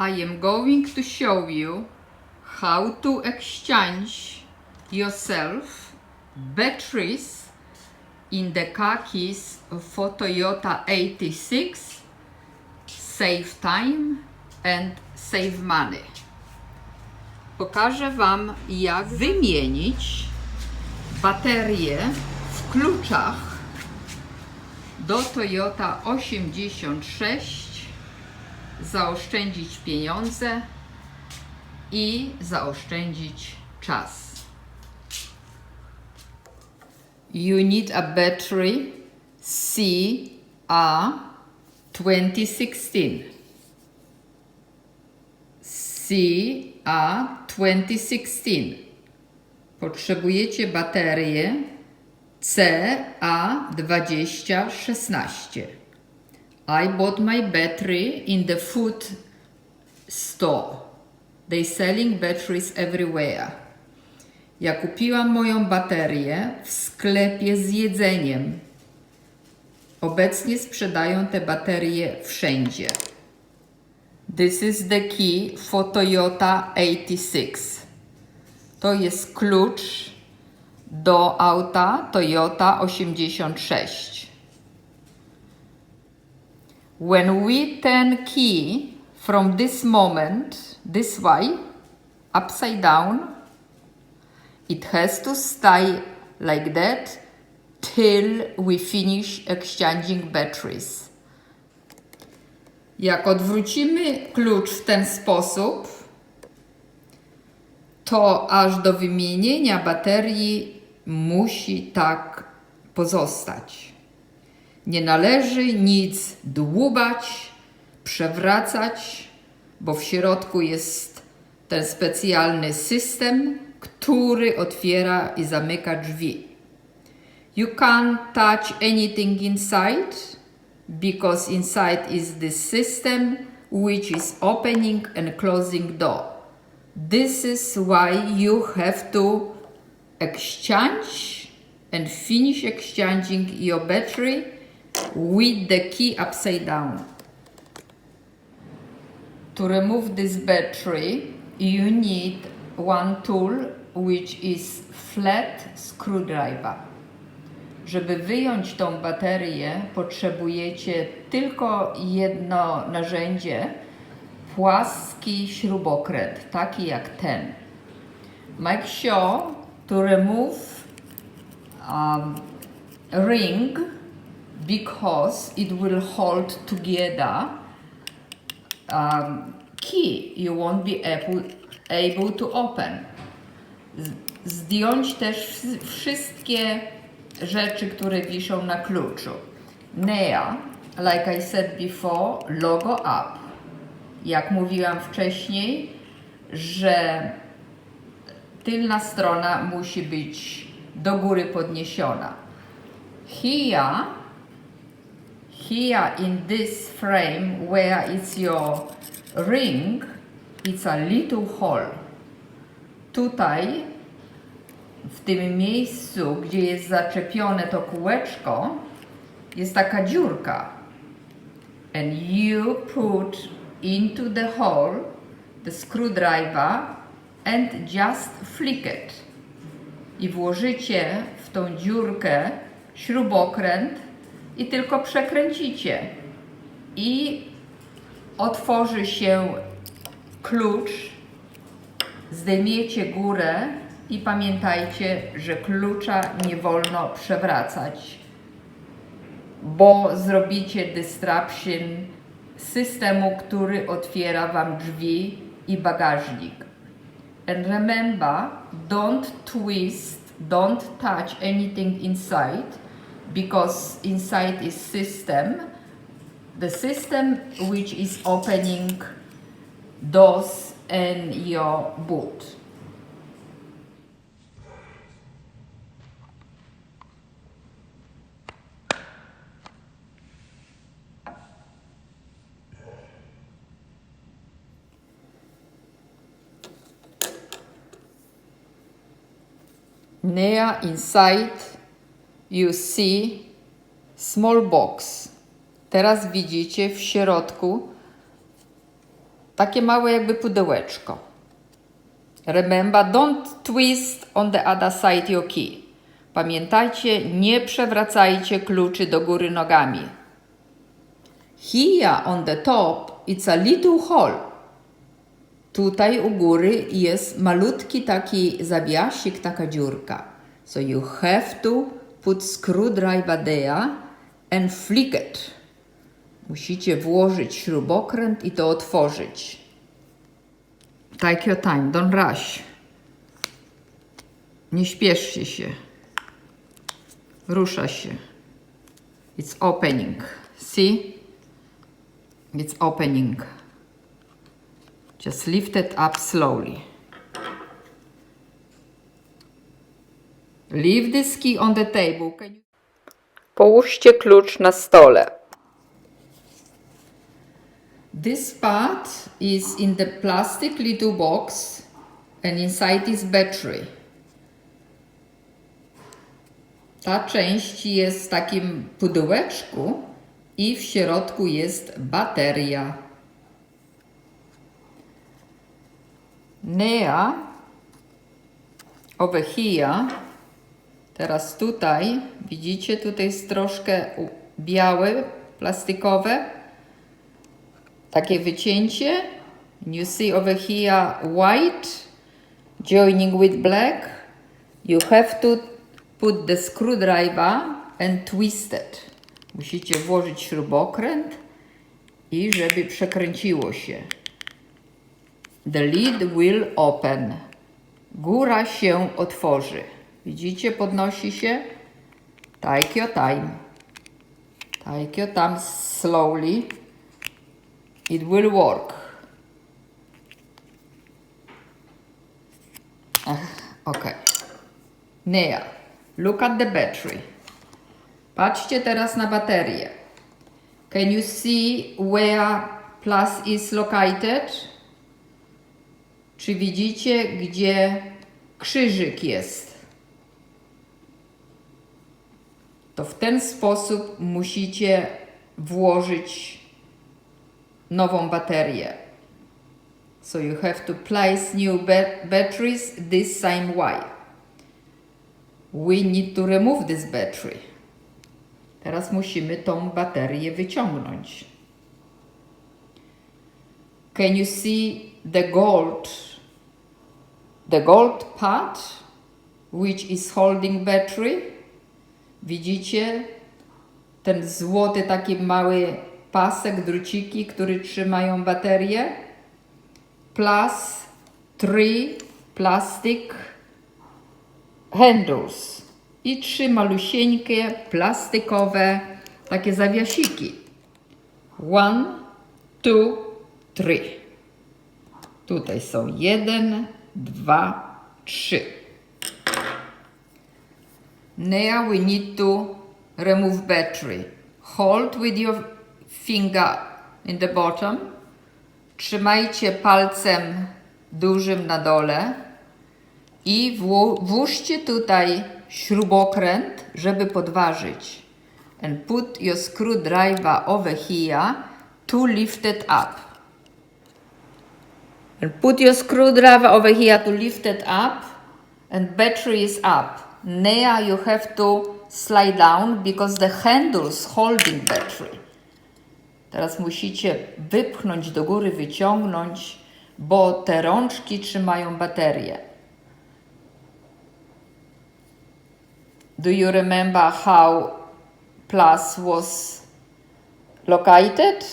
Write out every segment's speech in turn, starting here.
I am going to show you how to exchange yourself batteries in the car keys for Toyota 86 save time and save money. Pokażę Wam jak wymienić baterie w kluczach do Toyota 86 zaoszczędzić pieniądze i zaoszczędzić czas. You need a battery CA 2016. CA 2016. Potrzebujecie baterię CA2016. I bought my battery in the food store. They selling batteries everywhere. Ja kupiłam moją baterię w sklepie z jedzeniem. Obecnie sprzedają te baterie wszędzie. This is the key for Toyota 86. To jest klucz do auta Toyota 86. When we turn key from this moment this way, upside down, it has to stay like that till we finish exchanging batteries. Jak odwrócimy klucz w ten sposób, to aż do wymienienia baterii musi tak pozostać. Nie należy nic dłubać, przewracać, bo w środku jest ten specjalny system, który otwiera i zamyka drzwi. You can't touch anything inside because inside is this system which is opening and closing door. This is why you have to exchange and finish exchanging your battery with the key upside down. To remove this battery, you need one tool which is flat screwdriver. Żeby wyjąć tą baterię, potrzebujecie tylko jedno narzędzie, płaski śrubokręt, taki jak ten. Make sure to remove um, ring because it will hold together um, key you won't be able, able to open. Zdjąć też wszy- wszystkie rzeczy, które wiszą na kluczu. NEA, like I said before, logo up. Jak mówiłam wcześniej, że tylna strona musi być do góry podniesiona. Here, here in this frame where it's your ring, it's a little hole. Tutaj, w tym miejscu, gdzie jest zaczepione to kółeczko, jest taka dziurka. And you put into the hole the screwdriver and just flick it. I włożycie w tą dziurkę śrubokręt i tylko przekręcicie. I otworzy się klucz, zdejmiecie górę i pamiętajcie, że klucza nie wolno przewracać, bo zrobicie disruption systemu, który otwiera Wam drzwi i bagażnik. And remember, don't twist, don't touch anything inside because inside is system. The system which is opening doors in your boot. Near inside you see small box. Teraz widzicie w środku takie małe jakby pudełeczko. Remember, don't twist on the other side your key. Pamiętajcie, nie przewracajcie kluczy do góry nogami. Here on the top it's a little hole. Tutaj u góry jest malutki taki zawiasik, taka dziurka. So you have to put screwdriver there and flick it. Musicie włożyć śrubokręt i to otworzyć. Take your time, don't rush. Nie śpieszcie się. Rusza się. It's opening. See? It's opening. Just lift it up slowly. Leave this key on the table. You... Połóżcie klucz na stole. This part is in the plastic little box and inside is battery. Ta część jest w takim pudełeczku i w środku jest bateria. Nea over here, teraz tutaj, widzicie, tutaj jest troszkę białe, plastikowe, takie wycięcie. You see over here white joining with black. You have to put the screwdriver and twist it. Musicie włożyć śrubokręt i żeby przekręciło się. The lid will open. Góra się otworzy. Widzicie, podnosi się. Take your time. Take your time slowly. It will work. Okay. Nea, look at the battery. Patrzcie teraz na baterię. Can you see where plus is located? Czy widzicie, gdzie krzyżyk jest? To w ten sposób musicie włożyć nową baterię. So you have to place new ba- batteries this same way. We need to remove this battery. Teraz musimy tą baterię wyciągnąć. Can you see the gold? The gold part which is holding battery? Widzicie ten złoty taki mały pasek, druciki, który trzymają baterię? Plus three plastic handles i trzy malusieńkie plastikowe takie zawiasiki. One, two, three. Tutaj są jeden, dwa, trzy. Now we need to remove battery. Hold with your finger in the bottom. Trzymajcie palcem dużym na dole i włóżcie tutaj śrubokręt, żeby podważyć. And put your screwdriver over here to lift it up. And put your screwdriver over here to lift it up and battery is up. Now you have to slide down because the handles holding battery. Teraz musicie wypchnąć do góry, wyciągnąć, bo te rączki trzymają baterię. Do you remember how plus was located?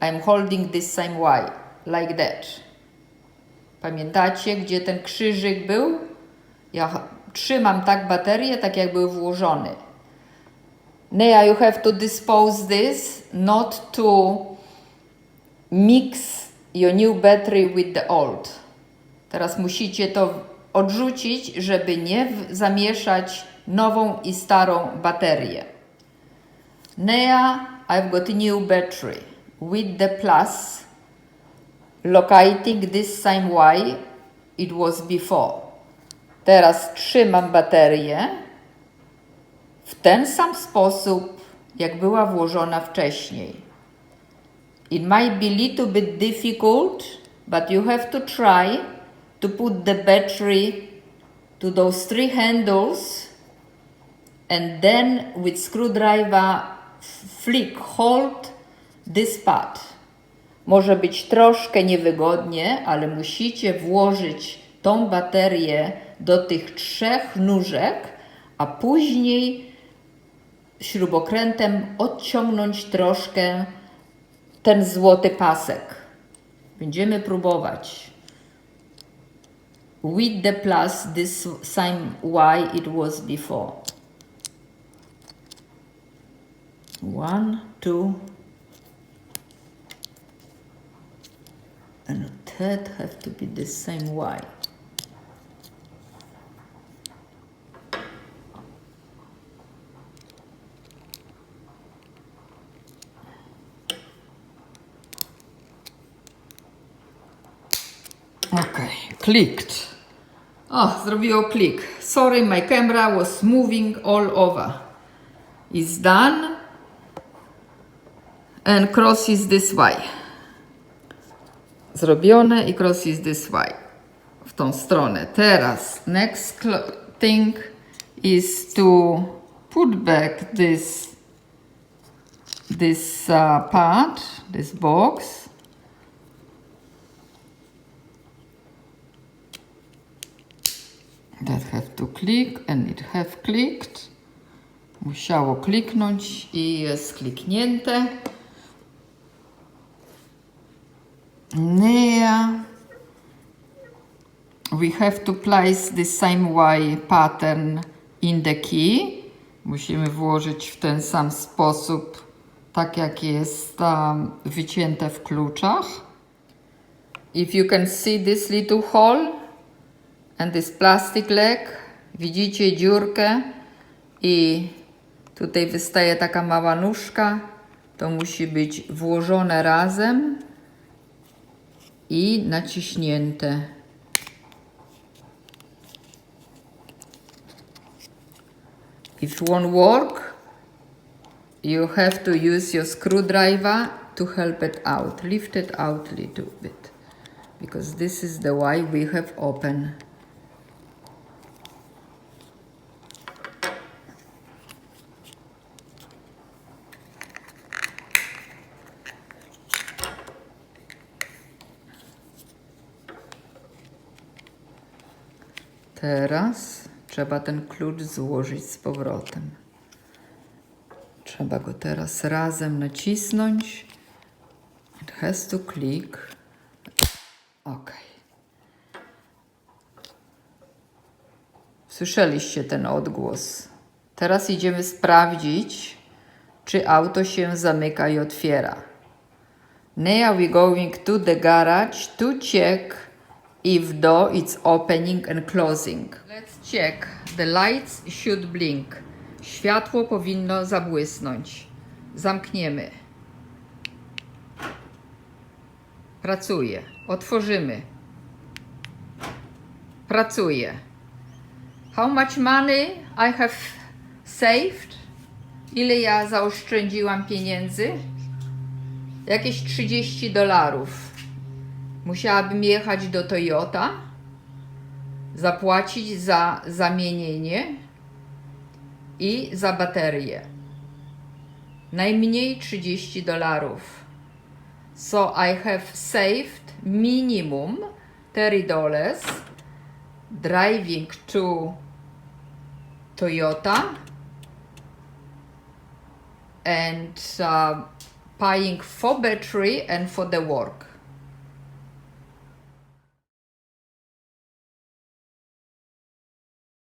I'm holding this same way, like that. Pamiętacie, gdzie ten krzyżyk był? Ja trzymam tak baterię, tak jak był włożony. Nea, you have to dispose this, not to mix your new battery with the old. Teraz musicie to odrzucić, żeby nie zamieszać nową i starą baterię. Nea, I've got a new battery with the plus locating this same way it was before. Teraz trzymam baterię w ten sam sposób, jak była włożona wcześniej. It might be little bit difficult, but you have to try to put the battery to those three handles and then with screwdriver flick hold this part. Może być troszkę niewygodnie, ale musicie włożyć tą baterię do tych trzech nóżek, a później śrubokrętem odciągnąć troszkę ten złoty pasek. Będziemy próbować. With the plus this same y it was before. One, two, and that have to be the same y. clicked. O, zrobiło klik. Sorry, my camera was moving all over. It's done. And cross is this way. Zrobione i cross is this way. W tą stronę. Teraz, next thing is to put back this this uh, part, this box. That have to click and it have clicked. Musiało kliknąć i jest kliknięte. Now we have to place the same way pattern in the key. Musimy włożyć w ten sam sposób, tak jak jest um, wycięte w kluczach. If you can see this little hole, and this plastic leg. Widzicie dziurkę i tutaj wystaje taka mała nóżka. To musi być włożone razem i naciśnięte. If won't work, you have to use your screwdriver to help it out. Lift it out a little bit because this is the way we have open. Teraz trzeba ten klucz złożyć z powrotem. Trzeba go teraz razem nacisnąć. It has to click. Ok. Słyszeliście ten odgłos. Teraz idziemy sprawdzić, czy auto się zamyka i otwiera. Now we're going to the garage to check if door is opening and closing. Let's check. The lights should blink. Światło powinno zabłysnąć. Zamkniemy. Pracuje. Otworzymy. Pracuje. How much money I have saved? Ile ja zaoszczędziłam pieniędzy? Jakieś 30 dolarów. Musiałabym jechać do Toyota, zapłacić za zamienienie i za baterię. Najmniej 30 dolarów. So I have saved minimum 30 dollars driving to Toyota and uh, paying for battery and for the work.